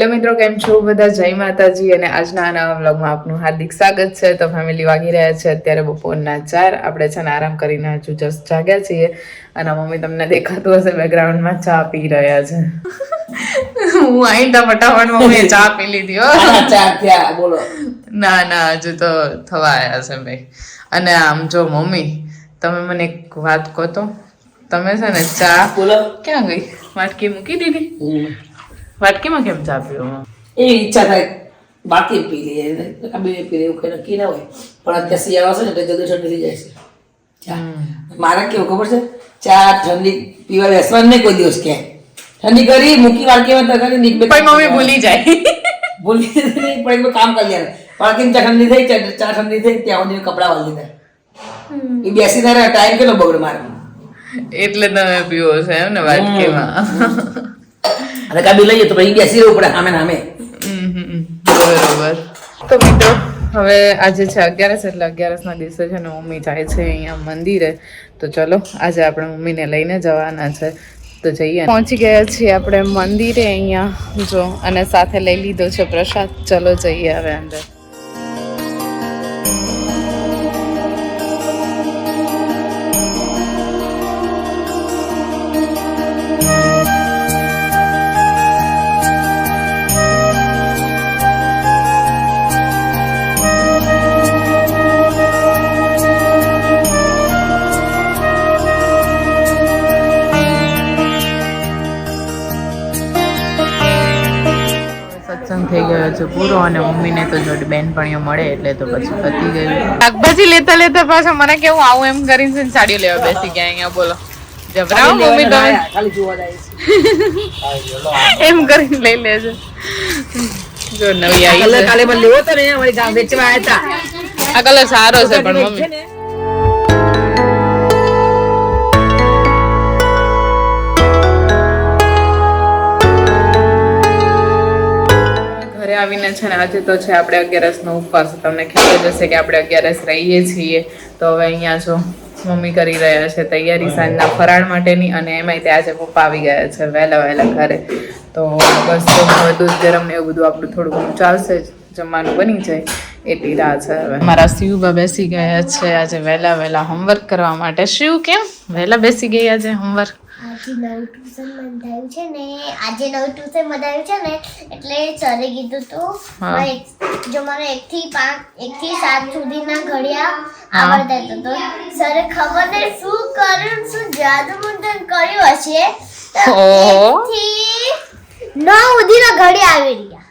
Hello મિત્રો કેમ છો બધા? જય માતાજી અને આજના નવા વ્લોગમાં આપનું હાર્દિક સ્વાગત છે. તો ફેમિલી વાગી રહ્યા છે અત્યારે બપોરના ચાર. આપણે છે ને આરામ કરીને હજુ જસ્ટ જાગ્યા છીએ અને મમ્મી તમને દેખાતું હશે બેકગ્રાઉન્ડમાં ચા પી રહ્યા છે. હું આઈ તો ફટાફટ મમ્મીએ ચા પી લીધી હો. ચા થયા બોલો. ના ના હજુ તો થવા આવ્યા છે ભાઈ. અને આમ જો મમ્મી તમે મને એક વાત કહો તો. તમે છે ને ચા બોલો. ક્યાં ગઈ? વાટકી મૂકી દીધી. વાટકીમાં કેમ ચા પીવો? એ ઈચ્છા થાય. બાકી પી લઈએ. આ બે પી લે એવું કઈ નક્કી ના હોય. પણ અત્યારે શિયાળો છે ને એટલે જલ્દી ઠંડી થઈ જાય છે. ચા. મારે કેવું ખબર છે? ચા ઠંડી પીવા બેસવાનું નહીં કોઈ દિવસ કે ઠંડી કરી મૂકી વાટકીમાં તરકારી નીક બે પણ મમ્મી ભૂલી જાય. ભૂલી જાય પણ એક કામ કરી લે વાટકીમાં ચા ઠંડી થઈ ચા ઠંડી થઈ ત્યાં સુધી કપડાં વાળી દીધા એ બેસી ત્યારે ટાઈમ કેટલો બગડ મારે. એટલે તમે પીવો છો એમ ને વાટકીમાં? અને કાબી લઈએ તો પછી બેસી રહેવું પડે સામે સામે બરોબર તો મિત્રો હવે આજે છે અગિયારસ એટલે અગિયારસ ના દિવસે છે ને મમ્મી જાય છે અહીંયા મંદિરે. તો ચલો આજે આપણે મમ્મીને લઈને જવાના છે. તો જઈએ. પહોંચી ગયા છીએ આપણે મંદિરે અહીંયા જો અને સાથે લઈ લીધો છે પ્રસાદ. ચલો જઈએ હવે અંદર. ગયો છે પૂરો અને મમ્મીને તો જો બેનપણીઓ મળે એટલે તો પછી પતી ગયું. શાકભાજી લેતા લેતા પાછા મને કેવું આવું એમ કરીને છે સાડીઓ લેવા બેસી ગયા અહીંયા બોલો. જબરાવો મમ્મી તમે. ખાલી જોવા જાય છે. એમ કરીને લઈ લેજો. જો નવી આવી કાલે મને લેવો તો ને અમારી ગામ વેચવા આવ્યા હતા. આ કલર સારો છે પણ મમ્મી. આવીને છે ને આજે તો છે આપણે અગિયારસનો ઉપવાસ. તમને ખ્યાલ જ હશે કે આપણે અગિયારસ રહીએ છીએ. તો હવે અહીંયા જો મમ્મી કરી રહ્યા છે તૈયારી સાંજના ફરાળ માટેની અને એમાંય તે આજે પપ્પા આવી ગયા છે વહેલા વહેલા ઘરે. તો બસ તો દૂધ ગરમ ને એવું બધું આપણું થોડું ઘણું ચાલશે જ. જમવાનું બની જાય એટલી રાહ છે હવે. મારા શિવબા બેસી ગયા છે આજે વહેલા વહેલા હોમવર્ક કરવા માટે. શિવ કેમ? વહેલા બેસી ગયા આજે હોમવર્ક આજે નવું ટ્યુશન બંધાયું છે ને આજે નવું ટ્યુશન બંધાયું છે ને એટલે સરે કીધું તું જો મને એક થી પાંચ એક થી સાત સુધીના ઘડિયા. આવડતા હતો. તો સરે ખબર ને શું કર્યું શું જાદુ મંથન કર્યું હશે? થી નવ સુધીના ઘડિયા આવી રહ્યા.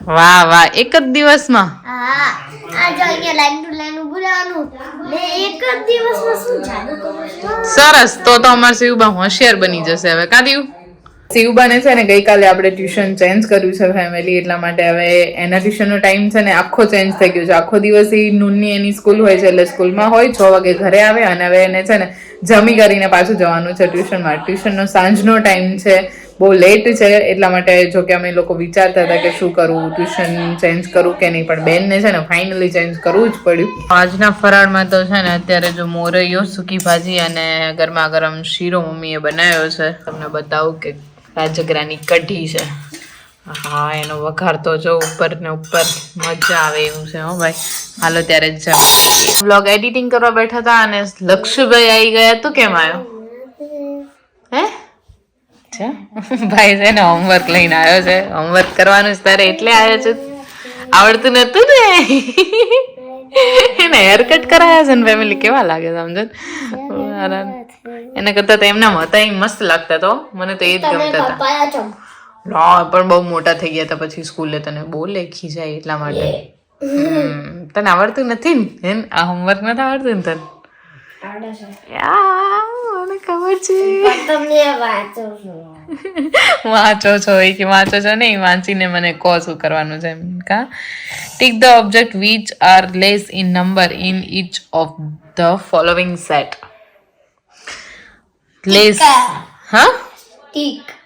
વાહ વાહ. એક જ દિવસમાં? હા. આ જો અહીંયા લાઈન ટુ લાઈન ઊભું રહેવાનું ને એક જ દિવસમાં શું જાદુ કરું સરસ. તો તો અમાર શિવબા હોશિયાર બની જશે હવે. કાદીવ શિવબાને છે ને ગઈકાલે આપણે ટ્યુશન ચેન્જ કર્યું છે ફેમિલી એટલા માટે હવે એના ટ્યુશનનો ટાઈમ છે ને આખો ચેન્જ થઈ ગયો છે. આખો દિવસ એ નૂનની એની સ્કૂલ હોય છે એટલે સ્કૂલમાં હોય છ વાગે ઘરે આવે અને હવે એને છે ને જમી કરીને પાછું જવાનું છે ટ્યુશનમાં. ટ્યુશનનો સાંજનો ટાઈમ છે. બહુ લેટ છે, એટલા માટે જો કે અમે લોકો વિચારતા હતા કે શું કરવું ટ્યુશન ચેન્જ કરવું કે નહીં, પણ બેનને છે ને ફાઇનલી ચેન્જ કરવું જ પડ્યું. આજના ફરાળમાં તો છે ને અત્યારે જો મોરૈયો, સૂકી ભાજી અને ગરમા ગરમ શીરો મમ્મીએ બનાવ્યો છે. તમને બતાવું કે રાજગરાની કઢી છે. હા, એનો વઘાર તો જો ઉપર ને ઉપર મજા આવે એવું છે, હો ભાઈ. હાલો ત્યારે જ બ્લોગ એડિટિંગ કરવા બેઠા હતા અને લક્ષ્યભાઈ આવી ગયા. તો કેમ આવ્યો? છે. ભાઈ છે ને હોમવર્ક લઈને આવ્યો છે. હોમવર્ક કરવાનું છે તારે એટલે આવ્યો છે. આવડતું નતું ને. એને હેર કટ કરાયા છે ને ફેમિલી કેવા લાગે સમજો એને કરતા તો એમના હતા એ મસ્ત લાગતા તો. મને તો એ જ ગમતા હતા. ના પણ બહુ મોટા થઈ ગયા હતા પછી સ્કૂલે તને બહુ લેખી જાય એટલા માટે. તને આવડતું નથી ને? આ હોમવર્ક નથી આવડતું ને તને? આવડે છે. યા, મને ખબર છે પણ તમને વાંચો છો વાંચો છો એ કે વાંચો છો નહીં વાંચીને મને કહો શું કરવાનું છે એમ કા tick the object which are less in number in each of the following set less હા ટીક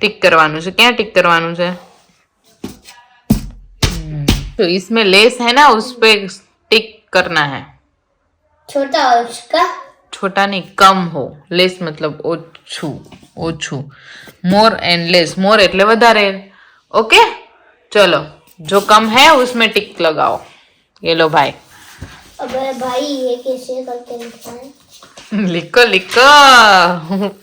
टिक करवानु છે ક્યાં टिक करवानु છે तो इसमें लेस है ना उस पे टिक करना है छोटा उसका छोटा नहीं कम हो લેસ મતલબ ઓછું ઓછું મોર એન્ડ લેસ મોર એટલે વધારે ઓકે चलो जो कम है उसमें टिक लगाओ ये लो भाई अबे भाई ये कैसे करके लिखा है लिखो लिखो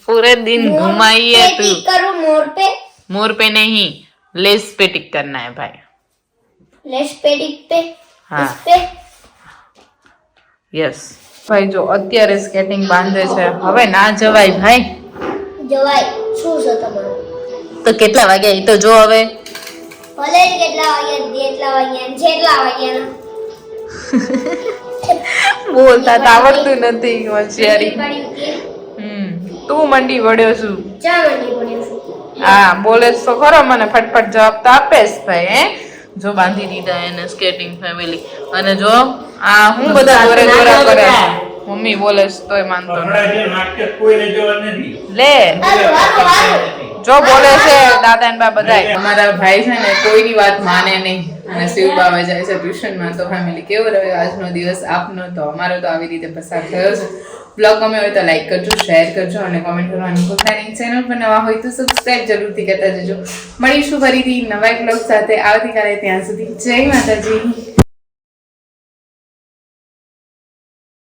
पूरे दिन घुमाइए पे तू टिक करूं मोर पे मोर पे नहीं लेस पे टिक करना है भाई लेस पे टिक पे हाँ. इस पे યસ ભાઈ જો અત્યારે સ્કેટિંગ બાંધે છે. હવે ના જવાય ભાઈ. જવાય. શું છે તમારું? તો કેટલા વાગ્યા એ તો જો હવે. ભલે કેટલા વાગ્યા જેટલા વાગ્યા જેટલા વાગ્યા બોલતા તો આવડતું નથી હોશિયારી. હમ તું મંડી વળ્યો છું. હા બોલે તો ખરો મને ફટફટ જવાબ તો આપે જ ભાઈ હે? જો બાંધી દીધા એને સ્કેટિંગ ફેમિલી અને જો આ હું બધા ગોરે ગોરા કરે. મમ્મી બોલે તોય માનતો લે. જો બોલે છે દાદા ને બા બધાય. અમારા ભાઈ છે ને કોઈની વાત માને નહીં. અને શિવ બાબા જાય છે ટ્યુશનમાં તો ફેમિલી કેવો રહ્યો આજનો દિવસ? આપનો તો, અમારો તો આવી રીતે પસાર થયો છે. બ્લોગ ગમે હોય તો લાઈક કરજો શેર કરજો અને કોમેન્ટ કરવાનું ભૂલતા ચેનલ પર નવા હોય તો સબસ્ક્રાઇબ જરૂરથી કરતા જજો. મળીશું ફરીથી નવા બ્લોગ સાથે. આવતીકાલે ત્યાં સુધી જય માતાજી.